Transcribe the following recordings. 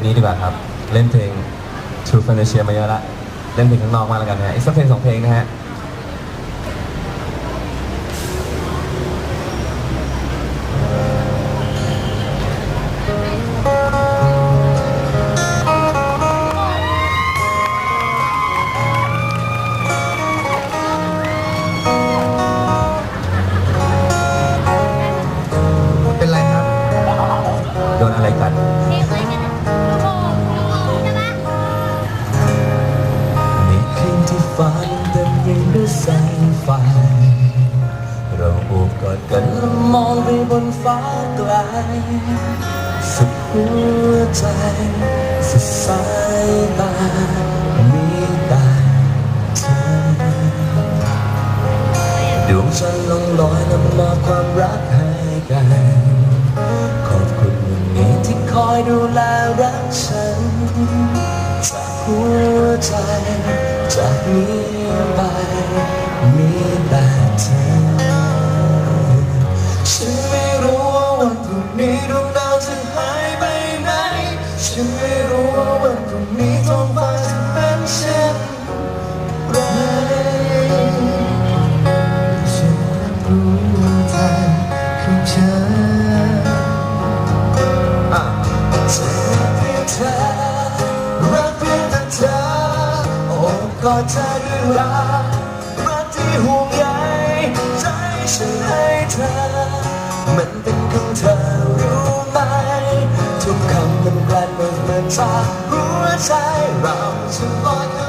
งนี้ดีกว่าครับ เล่นเพลง True f a n t a s i a มาเยอะละ เล่นเพลงข้างนอกมาแล้วกันนะฮะ อีกสักเพลงสองเพลงนะฮะ ฟเราโอบกอดกันแลมองไปบนฟ้าไกล สุดหัวใจ สุดสายตามีแต่เธอดวงจันทร์ลงลอยนำมอบความรักให้กัน ขอบคุณวันนี้ที่คอยดูแลรักฉัน จากหัวใจจากนี้ไป มีแต่เธอ ฉันไม่รู้ว่าวันพรุ่งนี้ดวงดาวจะหายไปไหน ฉันไม่รู้ว่าวันพรุ่งนี้ท้องฟ้าจะเป็นเช่นไรฉันรู้ใจของฉันอะเธอเพียงเธอรักเพียงแต่เธอโอ้กอดเธอด้วยรัก ห่วงใยใจฉันให้เธอ มันเป็นของเธอรู้ไหม ทุกคำมันกลั่นมันมาจากหัวใจเราจะบอกเธอ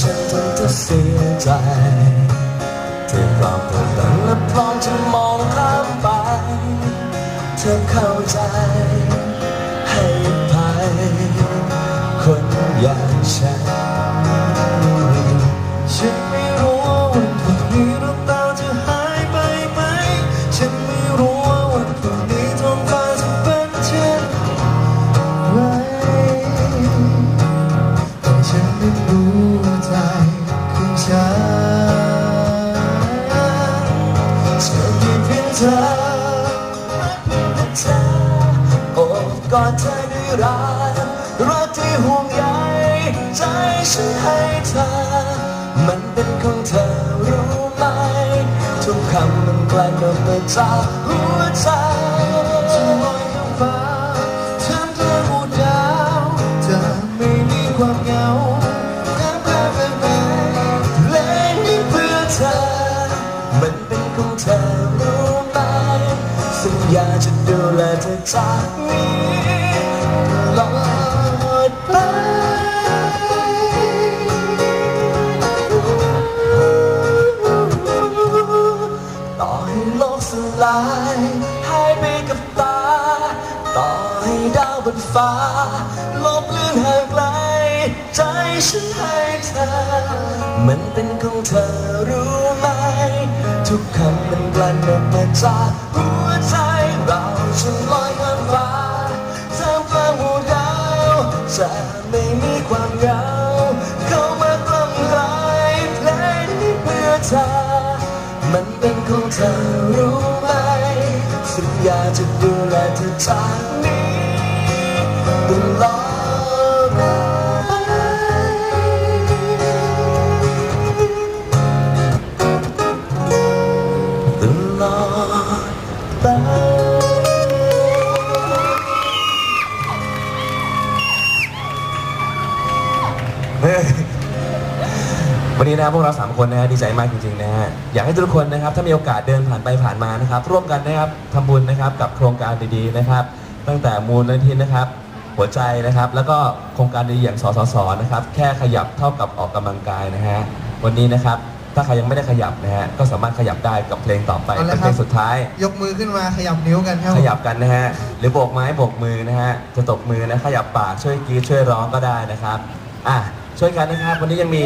ฉันจนจะเสียใจเธอพร้อมเปิดหลังและพร้อมจะมองข้ามไป เธอเข้าใจ ให้ภัยคนอย่าง กอดเธอด้วยรักรักที่ห่วงใยใจฉันให้เธอ มันเป็นของเธอรู้ไหม ทุกคำมันกลายมาเป็นจากหัวใจ ดูแลเธอจากนี้ตลอดไปต่อให้โลกสลายหายไปกับตา ต่อให้ดาวบนฟ้าลบเลือนห่างไกล ใจฉันให้เธอ มันเป็นของเธอรู้ไหม ทุกคำมันกลั่นออกมาจากหัวใจเราฉัน มันเป็นของเธอรู้ไหม สัญญาจะดูแลเธอจากนี้ตลอด วันนี้นะครับพวกเราสามคนนะฮะดีใจมากจริงๆนะฮะอยากให้ทุกคนนะครับถ้ามีโอกาสเดินผ่านไปผ่านมานะครับ ร่วมกันนะครับทำบุญนะครับกับโครงการดีๆนะครับ ตั้งแต่มูลนิธินะครับ หัวใจนะครับ แล้วก็โครงการดีๆอย่างสสสนะครับ แค่ขยับเท่ากับออกกำลังกายนะฮะวันนี้นะครับ ถ้าใครยังไม่ได้ขยับนะฮะก็สามารถขยับได้กับเพลงต่อไปเอาละเป็นคเพรับลงสุดท้าย ยกมือขึ้นมาขยับนิ้วกันครับ ขยับกันนะฮะ หรือโบกไม้โบกมือนะฮะ จะตบมือนะ ขยับปากช่วยกรีดช่วยร้องก็ได้นะครับ อะ ช่วยกันนะครับ วันนี้ยังมี